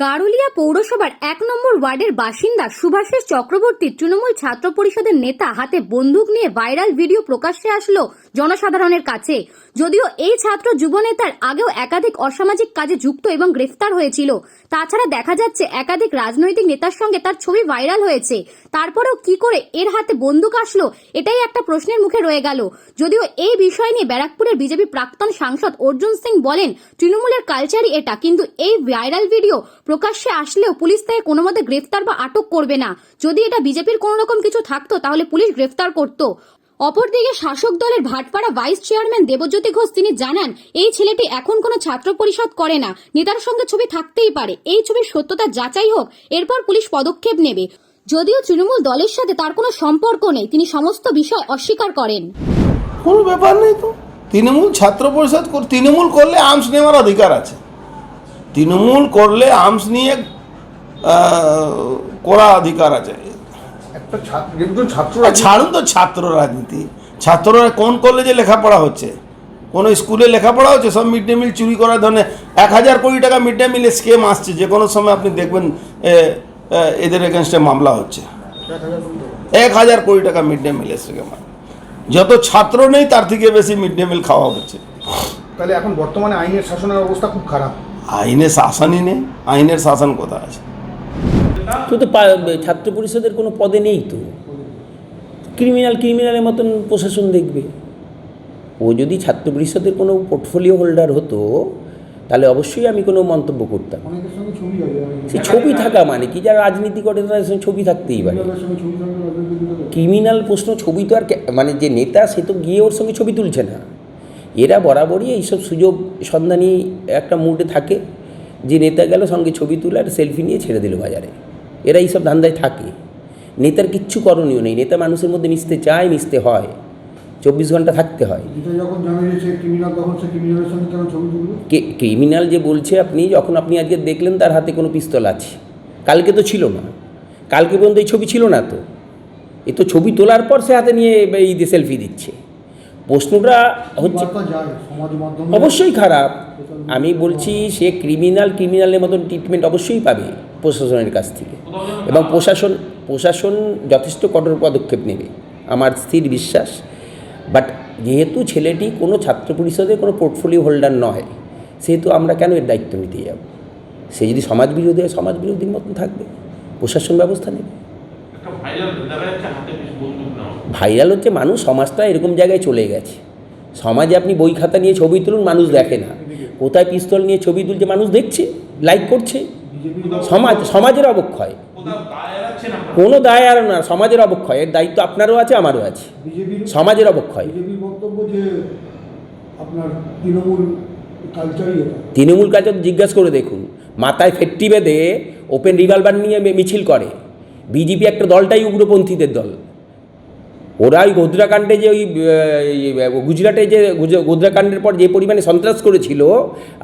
গারুলিয়া পৌরসভার এক নম্বর ওয়ার্ডের বাসিন্দা সুভাষেশ চক্রবর্তী তৃণমূল ছাত্র পরিষদের নেতা হাতে বন্দুক নিয়ে ভাইরাল ভিডিও প্রকাশ্যে আসলো জনসাধারণের কাছে। যদিও এই ছাত্র যুবনেতার আগেও একাধিক অসামাজিক কাজে যুক্ত এবং গ্রেফতার হয়েছিল। তাছাড়া দেখা যাচ্ছে একাধিক রাজনৈতিক নেতার সঙ্গে তার ছবি ভাইরাল হয়েছে। তারপরেও কি করে এর হাতে বন্দুক আসলো, এটাই একটা প্রশ্নের মুখে রয়ে গেল। যদিও এই বিষয় নিয়ে ব্যারাকপুরের বিজেপি প্রাক্তন সাংসদ অর্জুন সিং বলেন, তৃণমূলের কালচারই এটা। কিন্তু এই ভাইরাল ভিডিও প্রকাশ্যে আসলেও পুলিশ তাকে কোনো মতে গ্রেফতার বা আটক করবে না। যদি এটা বিজেপির কোনো রকম কিছু থাকতো, তাহলে পুলিশ গ্রেফতার করতো। অপরদিকে শাসক দলের ভাটপাড়া ভাইস চেয়ারম্যান দেবজ্যোতি ঘোষ তিনি জানান, এই ছেলেটি এখন কোনো ছাত্র পরিষদ করে না। নেতার সঙ্গে ছবি থাকতেই পারে। এই ছবির সত্যতা যাচাই হোক, এরপর পুলিশ পদক্ষেপ নেবে। যদিও তৃণমূল দলের সাথে তার কোনো সম্পর্ক নেই, তিনি সমস্ত বিষয় অস্বীকার করেন। কোনো ব্যাপার নেই তো। তৃণমূল ছাত্র পরিষদ তৃণমূল করলে আর্মস নেওয়ার অধিকার আছে। তৃণমূল করলে আর্মস নিয়ে করা অধিকার আছে। ছাড়ুন তো ছাত্র রাজনীতি। ছাত্ররা কোন কলেজে লেখাপড়া হচ্ছে? কোনো স্কুলে লেখাপড়া হচ্ছে? সব মিড ডে মিল চুরি করার ধরনের এক হাজার কোটি টাকা মিড ডে মিলে স্কেম আসছে। যে কোনো সময় আপনি দেখবেন এদের এগেনস্টে মামলা হচ্ছে। এক হাজার কোটি টাকা মিড ডে মিলের স্কেম যত ছাত্র নেই তার থেকে বেশি মিড ডে মিল খাওয়া হচ্ছে। তাহলে এখন বর্তমানে আইনের শাসনের অবস্থা খুব খারাপ। আইনের শাসনই নেই আইনের শাসন কোথায় আছে? তো তো ছাত্র পরিষদের কোনো পদে নেই তো। ক্রিমিনাল ক্রিমিনালের মতন প্রশাসন দেখবে। ও যদি ছাত্র পরিষদের কোনো পোর্টফোলিও হোল্ডার হতো তাহলে অবশ্যই আমি কোনো মন্তব্য করতাম। সে ছবি থাকা মানে কি? যারা রাজনীতি করে তাদের সঙ্গে ছবি থাকতেই পারে। ক্রিমিনাল প্রশ্ন ছবি তো আর মানে যে নেতা সে তো গিয়ে ওর সঙ্গে ছবি তুলছে না। এরা বরাবরই এইসব সুযোগ সন্ধানী একটা মুডে থাকে। যে নেতা গেল সঙ্গে ছবি তুলে আর সেলফি নিয়ে ছেড়ে দিল বাজারে। এরা এইসব ধান্দায় থাকে। নেতার কিচ্ছু করণীয় নেই। নেতা মানুষের মধ্যে মিশতে চায় মিশতে হয়। চব্বিশ ঘণ্টা থাকতে হয়। ক্রিমিনাল যে বলছে আপনি যখন আপনি আজকে দেখলেন তার হাতে কোনো পিস্তল আছে। কালকে তো ছিল না। কালকে পর্যন্ত এই ছবি ছিল না তো। এ তো ছবি তোলার পর সে হাতে নিয়ে এই সেলফি দিচ্ছে। প্রশ্নটা হচ্ছে অবশ্যই খারাপ। আমি বলছি সে ক্রিমিনাল ক্রিমিনালের মতন ট্রিটমেন্ট অবশ্যই পাবে প্রশাসনের কাছ থেকে। এবং প্রশাসন প্রশাসন যথেষ্ট কঠোর পদক্ষেপ নেবে আমার স্থির বিশ্বাস। বাট যেহেতু ছেলেটি কোনো ছাত্র পরিষদের কোনো পোর্টফোলিও হোল্ডার নয় সেহেতু আমরা কেন এর দায়িত্ব নিতে যাব? সে যদি সমাজ বিরোধী হয় সমাজ বিরোধীর মতন থাকবে। প্রশাসন ব্যবস্থা নেবে। একটা ভাইরাল হচ্ছে মানুষ সমাজটা এরকম জায়গায় চলে গেছে। সমাজে আপনি বই খাতা নিয়ে ছবি তুলুন মানুষ দেখে না। কোথায় পিস্তল নিয়ে ছবি তুলছে মানুষ দেখছে লাইক করছে। সমাজ সমাজের অবক্ষয়। কোনো দায় আর না সমাজের অবক্ষয়। এর দায়িত্ব আপনারও আছে আমারও আছে। সমাজের অবক্ষয়। তৃণমূল কালচারই এটা। জিজ্ঞাসা করে দেখুন। মাথায় ফেট্টি বেঁধে ওপেন রিভলভার নিয়ে মিছিল করে। বিজেপি একটা দলটাই উগ্রপন্থীদের দল। ওরা ওই গোদ্রাকাণ্ডে যে ওই গুজরাটে যে গোদ্রাকাণ্ডের পর যে পরিমাণে সন্ত্রাস করেছিল,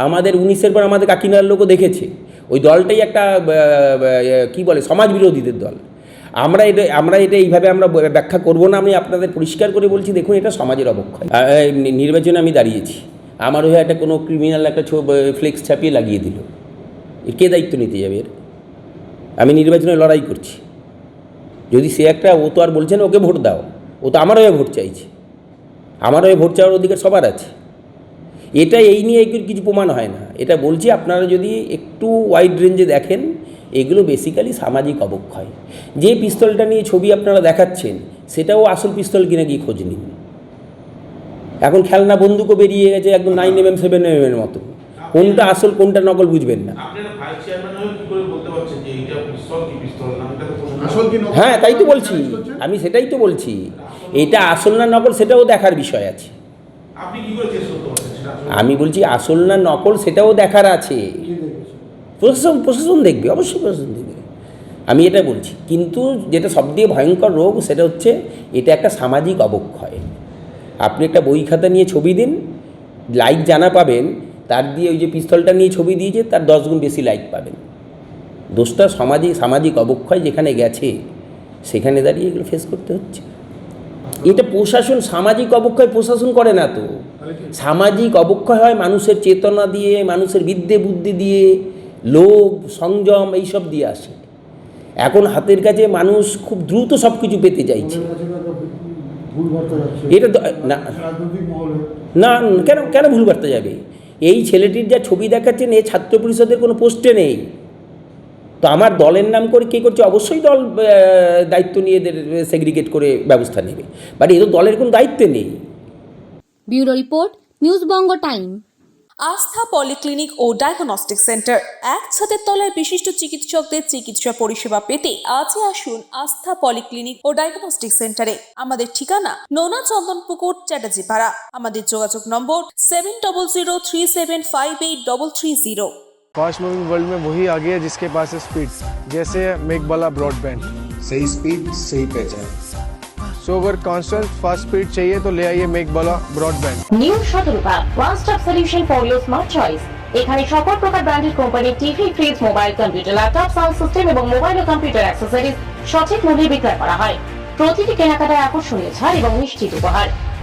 আমাদের উনিশের পর আমাদের কাকিনার লোকও দেখেছে। ওই দলটাই একটা কি বলে, সমাজ বিরোধীদের দল। আমরা এটা আমরা এটা এইভাবে আমরা ব্যাখ্যা করব না, আমি আপনাদের পরিষ্কার করে বলছি, দেখুন, এটা সমাজের অবক্ষয়। নির্বাচনে আমি দাঁড়িয়েছি। আমার হয়ে একটা কোনো ক্রিমিনাল একটা ফ্লেক্স ছাপিয়ে লাগিয়ে দিল। কে দায়িত্ব নিতে যাবে এর? আমি নির্বাচনে লড়াই করছি। যদি সে একটা, ও তো আর বলছে না, ওকে ভোট দাও। ও তো আমার হয়ে ভোট চাইছে। আমার হয়ে ভোট চাওয়ার অধিকার সবার আছে। এটা এই নিয়ে কিছু প্রমাণ হয় না। এটা বলছি আপনারা যদি একটু ওয়াইড রেঞ্জে দেখেন, এগুলো বেসিক্যালি সামাজিক অবক্ষয়। যে পিস্তলটা নিয়ে ছবি আপনারা দেখাচ্ছেন, সেটাও আসল পিস্তল কিনা গিয়ে খোঁজ নিন। এখন খেলনা বন্দুকও বেরিয়ে গেছে একদম nine M M seven M এর মতো। কোনটা আসল, কোনটা নকল বুঝবেন না আপনি একটা ভাইস চেয়ারম্যান হয়ে কি করে বলতে পারছেন যে এইটা পিস্তল কি পিস্তল না এটা তো কোনো- আসল কি নকল? হ্যাঁ তাই তো বলছি। আমি সেটাই তো বলছি। এটা আসল না নকল সেটাও দেখার বিষয় আছে? আমি বলছি আসল না নকল সেটাও দেখার আছে। প্রশাসন প্রশাসন দেখবে অবশ্যই প্রশাসন দেখবে। আমি এটা বলছি কিন্তু যেটা সবথেকে ভয়ঙ্কর রোগ সেটা হচ্ছে এটা একটা সামাজিক অবক্ষয়। আপনি একটা বই খাতা নিয়ে ছবি দিন লাইক জানা পাবেন তার দিয়ে ওই যে পিস্তলটা নিয়ে ছবি দিয়েছে তার দশ গুণ বেশি লাইক পাবেন। দোষটা সামাজিক সামাজিক অবক্ষয় যেখানে গেছে, সেখানে দাঁড়িয়ে এগুলো ফেস করতে হচ্ছে। এটা প্রশাসন, সামাজিক অবক্ষয় প্রশাসন করে না তো। সামাজিক অবক্ষয় হয় মানুষের চেতনা দিয়ে, মানুষের বিদ্যে বুদ্ধি দিয়ে, লোভ, সংযম এইসব দিয়ে আসে। এখন হাতের কাছে মানুষ খুব দ্রুত সব কিছু পেতে চাইছে। এটা না না, কেন কেন ভুল বার্তা যাবে? এই ছেলেটির যা ছবি দেখাচ্ছেন, এ ছাত্র পরিষদের কোনো পোস্টে নেই। তো আমার দলের নাম করে কী করছে? অবশ্যই দল দায়িত্ব নিয়ে এদের সেগ্রিগেট করে ব্যবস্থা নেবে। বাট এদের দলের কোনো দায়িত্বে নেই। Bureau report news Banga time. Astha polyclinic ও ডায়াগনস্টিক সেন্টার এক ছাদের তলায় বিশিষ্ট চিকিৎসকদের চিকিৎসা পরিষেবা পেতে আজই আসুন আস্থা পলিক্লিনিক ও ডায়াগনস্টিক সেন্টারে। আমাদের ঠিকানা নোনা চন্দনপুকুর চ্যাটার্জি পাড়া। আমাদের যোগাযোগ number seven double zero three seven five eight double three zero fast moving world में वही आगे है जिसके पास है स्पीड जैसे मेघबाला ब्रॉडबैंड सही स्पीड सही पहचान सो अगर कांस्टेंट फास्ट स्पीड चाहिए तो ले आइए Meghbala broadband new Shatarupa one stop solution for your smart choice এখানে সকল প্রকার ব্র্যান্ডেড কোম্পানির TV fridge mobile computer laptop sound system এবং মোবাইল ও কম্পিউটার অ্যাক্সেসরিজ সঠিক মূল্যে বিক্রয় করা হয় প্রতিটি কেনাকাটায় আকর্ষণীয় ছাড় এবং নিশ্চিত উপহার